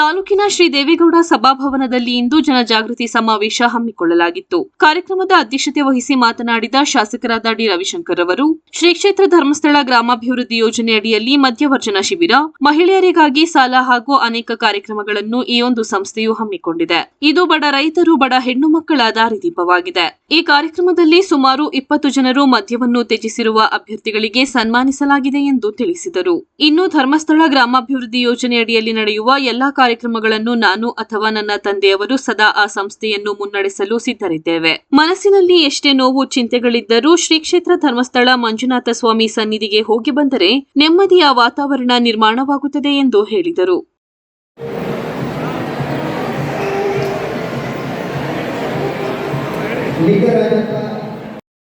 ತಾಲೂಕಿನ ಶ್ರೀ ದೇವೇಗೌಡ ಸಭಾಭವನದಲ್ಲಿ ಇಂದು ಜನಜಾಗೃತಿ ಸಮಾವೇಶ ಹಮ್ಮಿಕೊಳ್ಳಲಾಗಿತ್ತು. ಕಾರ್ಯಕ್ರಮದ ಅಧ್ಯಕ್ಷತೆ ವಹಿಸಿ ಮಾತನಾಡಿದ ಶಾಸಕರಾದ ಡಿ. ರವಿಶಂಕರ್ ಅವರು, ಶ್ರೀ ಕ್ಷೇತ್ರ ಧರ್ಮಸ್ಥಳ ಗ್ರಾಮಾಭಿವೃದ್ಧಿ ಯೋಜನೆ ಅಡಿಯಲ್ಲಿ ಮಧ್ಯವರ್ಜನ ಶಿಬಿರ, ಮಹಿಳೆಯರಿಗಾಗಿ ಸಾಲ ಹಾಗೂ ಅನೇಕ ಕಾರ್ಯಕ್ರಮಗಳನ್ನು ಈ ಒಂದು ಸಂಸ್ಥೆಯು ಹಮ್ಮಿಕೊಂಡಿದೆ. ಇದು ಬಡ ರೈತರು, ಬಡ ಹೆಣ್ಣು ಮಕ್ಕಳ ದಾರಿದೀಪವಾಗಿದೆ ಈ ಕಾರ್ಯಕ್ರಮದಲ್ಲಿ ಸುಮಾರು ಇಪ್ಪತ್ತು ಜನರು ಮದ್ಯವನ್ನು ತ್ಯಜಿಸಿರುವ ಅಭ್ಯರ್ಥಿಗಳಿಗೆ ಸನ್ಮಾನಿಸಲಾಗಿದೆ ಎಂದು ತಿಳಿಸಿದರು. ಇನ್ನು ಧರ್ಮಸ್ಥಳ ಗ್ರಾಮಾಭಿವೃದ್ಧಿ ಯೋಜನೆ ಅಡಿಯಲ್ಲಿ ನಡೆಯುವ ಎಲ್ಲಾ ಕಾರ್ಯಕ್ರಮಗಳನ್ನು ನಾನು ಅಥವಾ ನನ್ನ ತಂದೆಯವರು ಸದಾ ಆ ಸಂಸ್ಥೆಯನ್ನು ಮುನ್ನಡೆಸಲು ಸಿದ್ಧರಿದ್ದೇವೆ. ಮನಸ್ಸಿನಲ್ಲಿ ಎಷ್ಟೇ ನೋವು ಚಿಂತೆಗಳಿದ್ದರೂ ಶ್ರೀ ಕ್ಷೇತ್ರ ಧರ್ಮಸ್ಥಳ ಮಂಜುನಾಥ ಸ್ವಾಮಿ ಸನ್ನಿಧಿಗೆ ಹೋಗಿ ಬಂದರೆ ನೆಮ್ಮದಿಯ ವಾತಾವರಣ ನಿರ್ಮಾಣವಾಗುತ್ತದೆ ಎಂದು ಹೇಳಿದರು.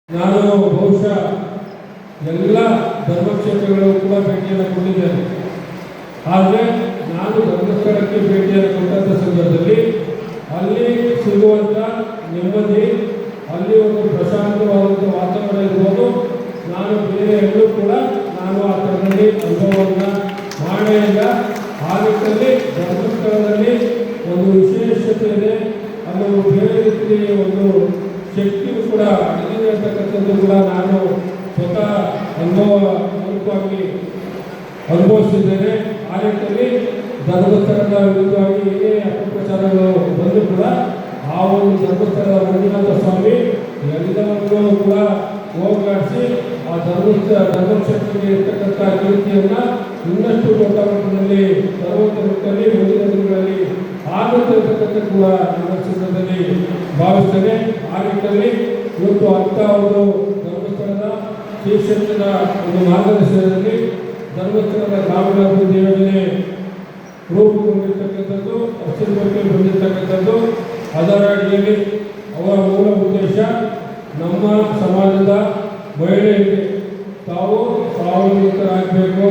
ನಾನು ಬಹುಶಃ ಎಲ್ಲ ಧರ್ಮಕ್ಷೇತ್ರಗಳು ಕೂಡ ಭೇಟಿಯನ್ನು ಕೊಟ್ಟಿದ್ದೇನೆ. ಆದರೆ ನಾನು ಧರ್ಮಸ್ಥಳಕ್ಕೆ ಭೇಟಿಯನ್ನು ಕೊಟ್ಟಂಥ ಸಂದರ್ಭದಲ್ಲಿ ಅಲ್ಲಿ ಸಿಗುವಂಥ ನೆಮ್ಮದಿ ಅಲ್ಲಿ ಒಂದು ಪ್ರಶಾಂತವಾದಂಥ ವಾತಾವರಣ ಇರ್ಬೋದು. ನಾನು ಬೇರೆ ಎಲ್ಲರೂ ಕೂಡ ನಾನು ಆ ಥರದಲ್ಲಿ ಅನುಭವವನ್ನು ಮಾಡೇ ಆ ನಿಟ್ಟಿನಲ್ಲಿ ಧರ್ಮಸ್ಥಳದಲ್ಲಿ ಒಂದು ವಿಶೇಷತೆ ಇದೆ. ಅದು ಬೇರೆ ರೀತಿಯ ಒಂದು ಶಕ್ತಿಯು ಕೂಡ ಇದೆ ಅಂತಕ್ಕಂಥದ್ದು ಕೂಡ ನಾನು ಸ್ವತಃ ಅನುಭವ ಮೂಲಕವಾಗಿ ಅನುಭವಿಸಿದ್ದೇನೆ. ಆ ನಿಟ್ಟಿನಲ್ಲಿ ಧರ್ಮಸ್ಥಳದ ವಿರುದ್ಧವಾಗಿ ಏನೇ ಅಪಪ್ರಚಾರಗಳು ಬಂದರೂ ಕೂಡ ಆ ಒಂದು ಧರ್ಮಸ್ಥಳದ ಮಂಜುನಾಥ ಸ್ವಾಮಿ ಎಲ್ಲವನ್ನೂ ಕೂಡ ಹೋಗಲಾಡಿಸಿ ಆ ಧರ್ಮಸ್ಥ ಧರ್ಮಕ್ಷೇತ್ರಕ್ಕೆ ಇರ್ತಕ್ಕಂಥ ಕೀರ್ತಿಯನ್ನು ಇನ್ನಷ್ಟು ದೊಡ್ಡ ಮಟ್ಟದಲ್ಲಿ ಸರ್ವತ ಮಟ್ಟದಲ್ಲಿ ಮುಂದಿನ ದಿನಗಳಲ್ಲಿ ಆಗುತ್ತೆ ಕೂಡ ನನ್ನ ಚಿತ್ರದಲ್ಲಿ ಭಾವಿಸ್ತೇನೆ. ಆ ನಿಟ್ಟಿನಲ್ಲಿ ಇವತ್ತು ಅಂಥ ಒಂದು ಧರ್ಮಸ್ಥಳದ ಶ್ರೀಕ್ಷೇತ್ರದ ಒಂದು ಮಾರ್ಗದರ್ಶನದಲ್ಲಿ ಧರ್ಮಸ್ಥಳದ ಗ್ರಾಮೀಣಾಭಿವೃದ್ಧಿ ಯೋಜನೆ ಅದರ ಅವರ ಮೂಲ ಉದ್ದೇಶ ನಮ್ಮ ಸಮಾಜದ ಮಹಿಳೆಯರಿಗೆ ತಾವು ಸ್ವಾವಲಂಬಿತರಾಗಬೇಕು.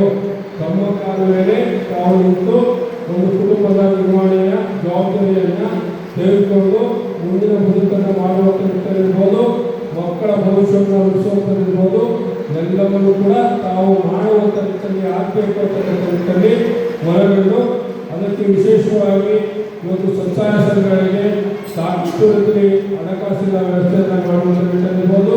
ತಮ್ಮ ಕಾಲ ಮೇಲೆ ತಾವು ನಿಂತು ಒಂದು ಕುಟುಂಬದ ನಿರ್ವಹಣೆಯ ಜವಾಬ್ದಾರಿಯನ್ನು ಸೇರಿಕೊಂಡು ಮುಂದಿನ ಬದುಕನ್ನು ಮಾಡುವಂಥ ಮಕ್ಕಳ ಭವಿಷ್ಯವನ್ನು ಉಳಿಸುವಂಥದ್ದಿರ್ಬೋದು ಎಲ್ಲವನ್ನು ಕೂಡ ತಾವು ಮಾಡುವಂಥ ನಿಟ್ಟಿನಲ್ಲಿ ಆಗಬೇಕು ಅಂತಕ್ಕಂಥ ನಿಟ್ಟಿನಲ್ಲಿ ಮನವಿಟ್ಟು ಅದಕ್ಕೆ ವಿಶೇಷವಾಗಿ ಇವತ್ತು ಸಂಸಾರ ಸಂಘಗಳಿಗೆ ಸಾಕಷ್ಟು ರೀತಿಯಲ್ಲಿ ಹಣಕಾಸಿನ ವ್ಯವಸ್ಥೆಯನ್ನು ಮಾಡುವಂಥ ನಿಟ್ಟಿನಲ್ಲಿರ್ಬೋದು